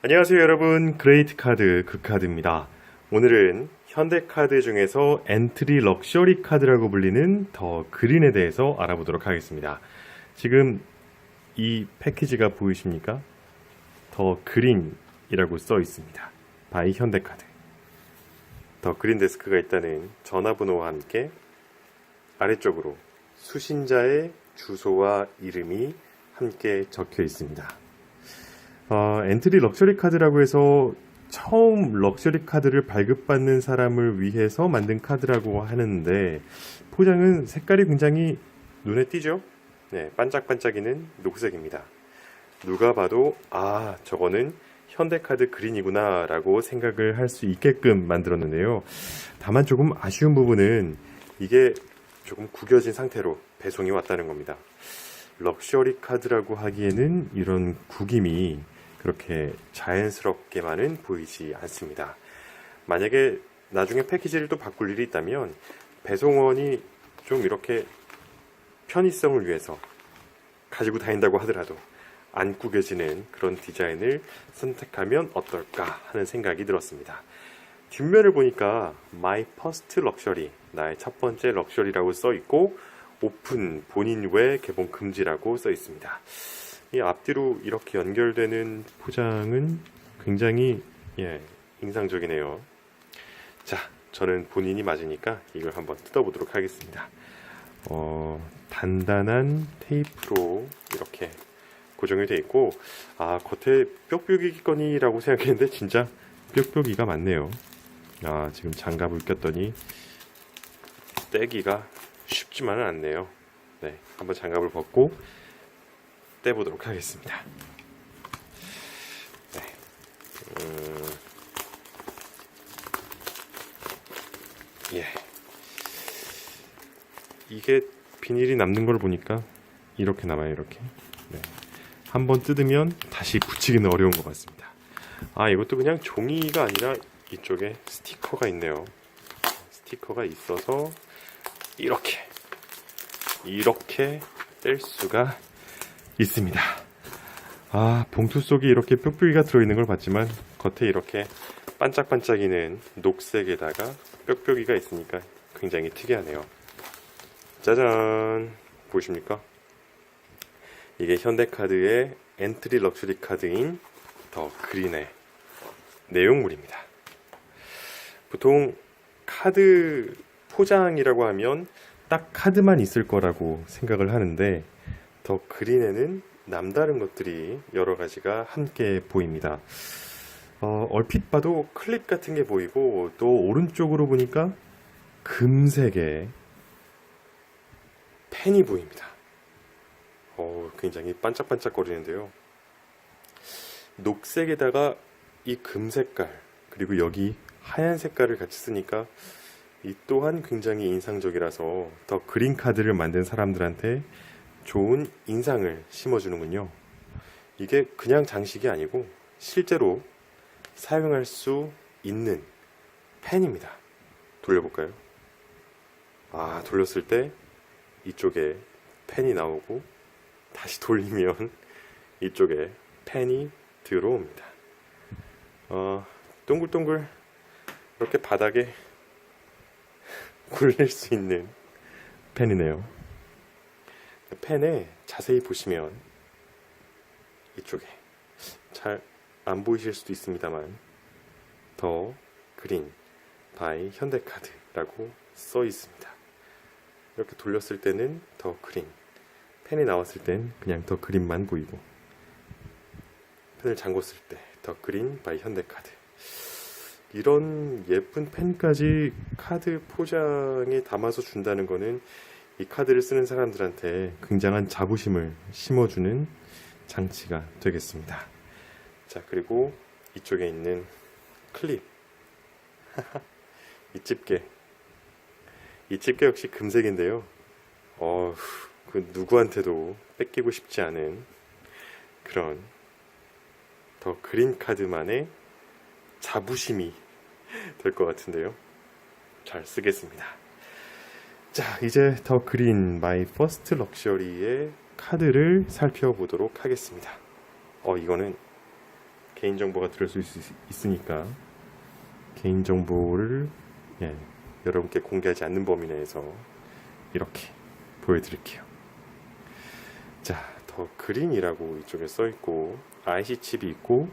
안녕하세요 여러분. 그레이트 카드 그카드입니다. 오늘은 현대카드 중에서 엔트리 럭셔리 카드라고 불리는 더 그린에 대해서 알아보도록 하겠습니다. 지금 이 패키지가 보이십니까? 더 그린이라고 써 있습니다. 바이 현대카드. 더 그린 데스크가 있다는 전화번호와 함께 아래쪽으로 수신자의 주소와 이름이 함께 적혀 있습니다 어, 엔트리 럭셔리 카드라고 해서 처음 럭셔리 카드를 발급받는 사람을 위해서 만든 카드라고 하는데 포장은 색깔이 굉장히 눈에 띄죠? 네, 반짝반짝이는 녹색입니다. 누가 봐도 아 저거는 현대카드 그린이구나 라고 생각을 할 수 있게끔 만들었는데요. 다만 조금 아쉬운 부분은 이게 조금 구겨진 상태로 배송이 왔다는 겁니다. 럭셔리 카드라고 하기에는 이런 구김이 그렇게 자연스럽게만은 보이지 않습니다. 만약에 나중에 패키지를 또 바꿀 일이 있다면 배송원이 좀 이렇게 편의성을 위해서 가지고 다닌다고 하더라도 안 구겨지는 그런 디자인을 선택하면 어떨까 하는 생각이 들었습니다. 뒷면을 보니까 My First Luxury, 나의 첫 번째 럭셔리라고 써 있고 오픈 본인 외 개봉 금지라고 써 있습니다. 이 앞뒤로 이렇게 연결되는 포장은 굉장히 예, 인상적이네요. 자, 저는 본인이 맞으니까 이걸 한번 뜯어보도록 하겠습니다. 어, 단단한 테이프로 이렇게 고정이 되어 있고, 아, 겉에 뾱뾱이거니라고 생각했는데 진짜 뾱뾱이가 많네요. 아, 지금 장갑을 꼈더니 떼기가 쉽지만은 않네요. 네, 한번 장갑을 벗고 떼보도록 하겠습니다. 네. 음, 예. 이게 비닐이 남는 걸 보니까 이렇게 남아요, 이렇게. 네. 한번 뜯으면 다시 붙이기는 어려운 것 같습니다. 아, 이것도 그냥 종이가 아니라 이쪽에 스티커가 있네요. 스티커가 있어서 이렇게, 이렇게 뗄 수가 있습니다. 아, 봉투 속에 이렇게 뾱뾱이가 들어있는 걸 봤지만 겉에 이렇게 반짝반짝이는 녹색에다가 뾱뾱이가 있으니까 굉장히 특이하네요. 짜잔! 보이십니까? 이게 현대카드의 엔트리 럭셔리 카드인 더 그린의 내용물입니다. 보통 카드 포장이라고 하면 딱 카드만 있을 거라고 생각을 하는데 더 그린에는 남다른 것들이 여러 가지가 함께 보입니다. 어, 얼핏 봐도 클립 같은 게 보이고 또 오른쪽으로 보니까 금색의 펜이 보입니다. 어, 굉장히 반짝반짝거리는데요. 녹색에다가 이 금색깔 그리고 여기 하얀 색깔을 같이 쓰니까 이 또한 굉장히 인상적이라서 더 그린 카드를 만든 사람들한테 좋은 인상을 심어주는군요. 이게 그냥 장식이 아니고 실제로 사용할 수 있는 펜입니다. 돌려볼까요? 아, 돌렸을 때 이쪽에 펜이 나오고 다시 돌리면 이쪽에 펜이 들어옵니다. 어, 동글동글 이렇게 바닥에 굴릴 수 있는 펜이네요. 펜에 자세히 보시면 이쪽에 잘 안 보이실 수도 있습니다만 더 그린 바이 현대카드라고 써 있습니다. 이렇게 돌렸을 때는 더 그린 펜이 나왔을 땐 그냥 더 그린만 보이고 펜을 잠궜을 때 더 그린 바이 현대카드 이런 예쁜 펜까지 카드 포장에 담아서 준다는 거는 이 카드를 쓰는 사람들한테 굉장한 자부심을 심어주는 장치가 되겠습니다. 자, 그리고 이쪽에 있는 클립. 이 집게. 이 집게 역시 금색인데요. 어, 그 누구한테도 뺏기고 싶지 않은 그런 더 그린 카드만의 자부심이 될 것 같은데요. 잘 쓰겠습니다. 자, 이제 더 그린 마이 퍼스트 럭셔리의 카드를 살펴보도록 하겠습니다. 어, 이거는 개인정보가 들을 수 있, 있으니까 개인정보를 예, 여러분께 공개하지 않는 범위 내에서 이렇게 보여드릴게요. 자, 더 그린이라고 이쪽에 써 있고 IC 칩이 있고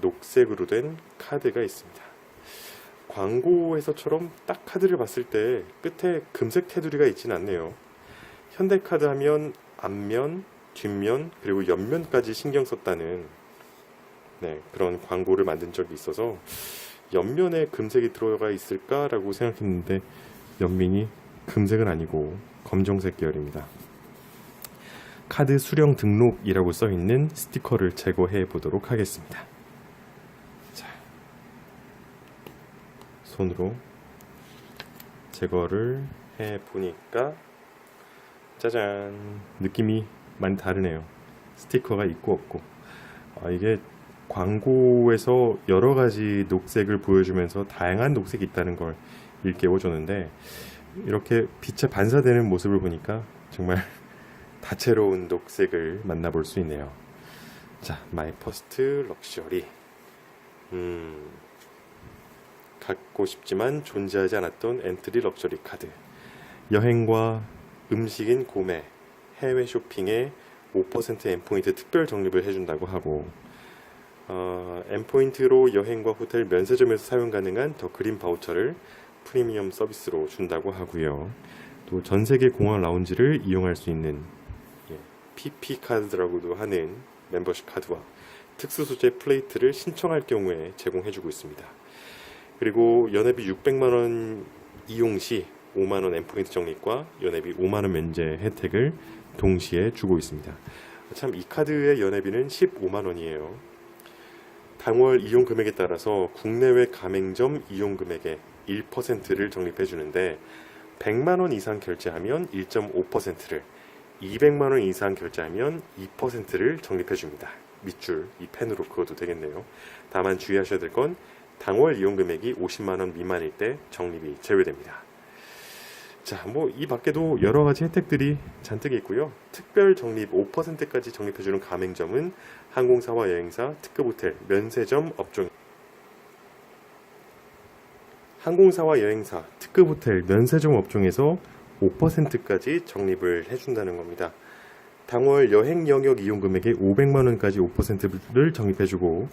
녹색으로 된 카드가 있습니다. 광고에서처럼 딱 카드를 봤을 때 끝에 금색 테두리가 있진 않네요. 현대카드 하면 앞면, 뒷면, 그리고 옆면까지 신경 썼다는 네, 그런 광고를 만든 적이 있어서 옆면에 금색이 들어가 있을까라고 생각했는데 옆면이 금색은 아니고 검정색 계열입니다. 카드 수령 등록이라고 써 있는 스티커를 제거해 보도록 하겠습니다. 손으로 제거를 해 보니까 짜잔 느낌이 많이 다르네요. 스티커가 있고 없고 아, 이게 광고에서 여러 가지 녹색을 보여주면서 다양한 녹색이 있다는 걸 일깨워 줬는데 이렇게 빛에 반사되는 모습을 보니까 정말 다채로운 녹색을 만나볼 수 있네요. 자, 마이 퍼스트 럭셔리. 음, 갖고 싶지만 존재하지 않았던 엔트리 럭셔리 카드. 여행과 음식인 구매, 해외 쇼핑에 5% N포인트 특별 적립을 해준다고 하고, 어, N포인트로 여행과 호텔 면세점에서 사용 가능한 더 그린 바우처를 프리미엄 서비스로 준다고 하고요. 또 전 세계 공항 라운지를 이용할 수 있는 예, PP 카드라고도 하는 멤버십 카드와 특수 소재 플레이트를 신청할 경우에 제공해주고 있습니다. 그리고 연회비 600만 원 이용 시 5만 원 N포인트 적립과 연회비 5만 원 면제 혜택을 동시에 주고 있습니다. 참 이 카드의 연회비는 15만 원이에요. 당월 이용 금액에 따라서 국내외 가맹점 이용 금액의 1%를 적립해 주는데 100만 원 이상 결제하면 1.5%를 200만 원 이상 결제하면 2%를 적립해 줍니다. 밑줄 이 펜으로 그어도 되겠네요. 다만 주의하셔야 될 건 당월 이용 금액이 50만 원 미만일 때 적립이 제외됩니다. 자, 뭐 이 밖에도 여러 가지 혜택들이 잔뜩 있고요. 특별 적립 5%까지 적립해 주는 가맹점은 항공사와 여행사, 특급 호텔, 면세점 업종 항공사와 여행사, 특급 호텔, 면세점 업종에서 5%까지 적립을 해준다는 겁니다. 당월 여행 영역 이용 금액의 500만 원까지 5%를 적립해주고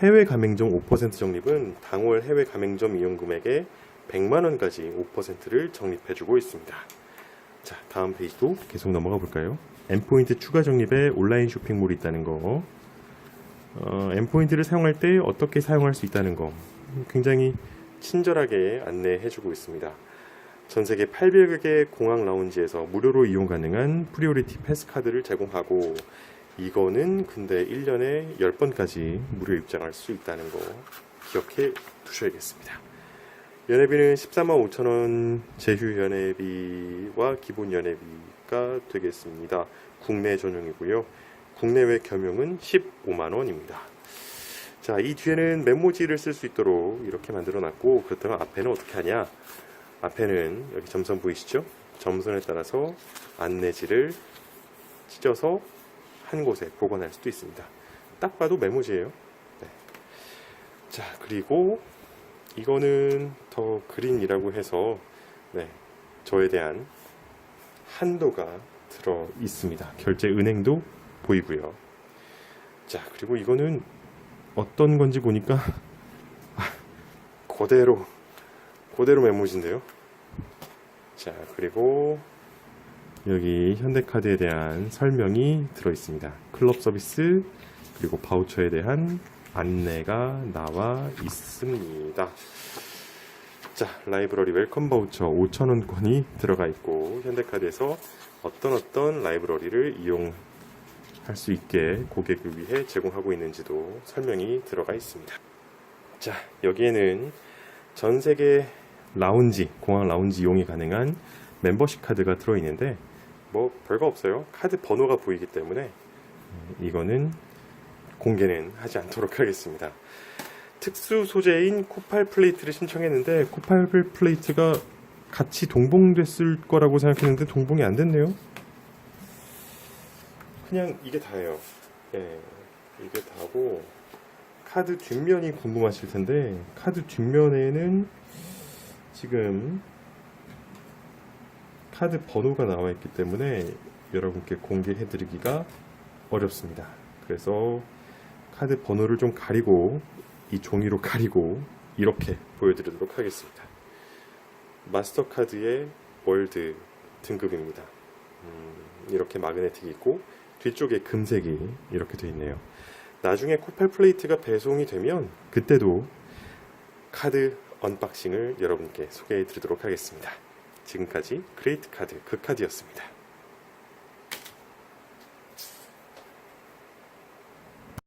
해외 가맹점 5% 적립은 당월 해외 가맹점 이용 금액의 100만 원까지 5%를 적립해주고 있습니다. 자, 다음 페이지도 계속 넘어가 볼까요? N포인트 추가 적립에 온라인 쇼핑몰이 있다는 거. 어, N포인트를 사용할 때 어떻게 사용할 수 있다는 거. 굉장히 친절하게 안내해주고 있습니다. 전 세계 800개 공항 라운지에서 무료로 이용 가능한 프리오리티 패스 카드를 제공하고 이거는 근데 1년에 10번까지 무료 입장할 수 있다는 거 기억해 두셔야겠습니다. 연회비는 14만 5천 원 제휴 연회비와 기본 연회비가 되겠습니다. 국내 전용이고요. 국내외 겸용은 15만 원입니다. 자, 이 뒤에는 메모지를 쓸 수 있도록 이렇게 만들어 놨고 그렇다면 앞에는 어떻게 하냐? 앞에는 여기 점선 보이시죠? 점선에 따라서 안내지를 찢어서 한 곳에 보관할 수도 있습니다. 딱 봐도 메모지예요. 네. 자, 그리고 이거는 더 그린이라고 해서 네, 저에 대한 한도가 들어 있습니다. 결제 은행도 보이고요. 자, 그리고 이거는 어떤 건지 보니까 아, 그대로 그대로 메모지인데요. 자, 그리고 여기 현대카드에 대한 설명이 들어 있습니다. 클럽 서비스 그리고 바우처에 대한 안내가 나와 있습니다. 자, 라이브러리 웰컴 바우처 5,000원권이 들어가 있고 현대카드에서 어떤 어떤 라이브러리를 이용할 수 있게 고객을 위해 제공하고 있는지도 설명이 들어가 있습니다. 자, 여기에는 전 세계 라운지, 공항 라운지 이용이 가능한 멤버십 카드가 들어 있는데 뭐 별거 없어요. 카드 번호가 보이기 때문에 음, 이거는 공개는 하지 않도록 하겠습니다. 특수 소재인 코팔 플레이트를 신청했는데 코팔 플레이트가 같이 동봉됐을 거라고 생각했는데 동봉이 안 됐네요. 그냥 이게 다예요. 예, 이게 다고 카드 뒷면이 궁금하실 텐데 카드 뒷면에는 지금 카드 번호가 나와 있기 때문에 여러분께 공개해 드리기가 어렵습니다. 그래서 카드 번호를 좀 가리고 이 종이로 가리고 이렇게 보여드리도록 하겠습니다. 마스터카드의 월드 등급입니다. 음, 이렇게 마그네틱이 있고 뒤쪽에 금색이 이렇게 되어 있네요. 나중에 코펠 플레이트가 배송이 되면 그때도 카드 언박싱을 여러분께 소개해 드리도록 하겠습니다. 지금까지 그레이트 카드 그 카드였습니다.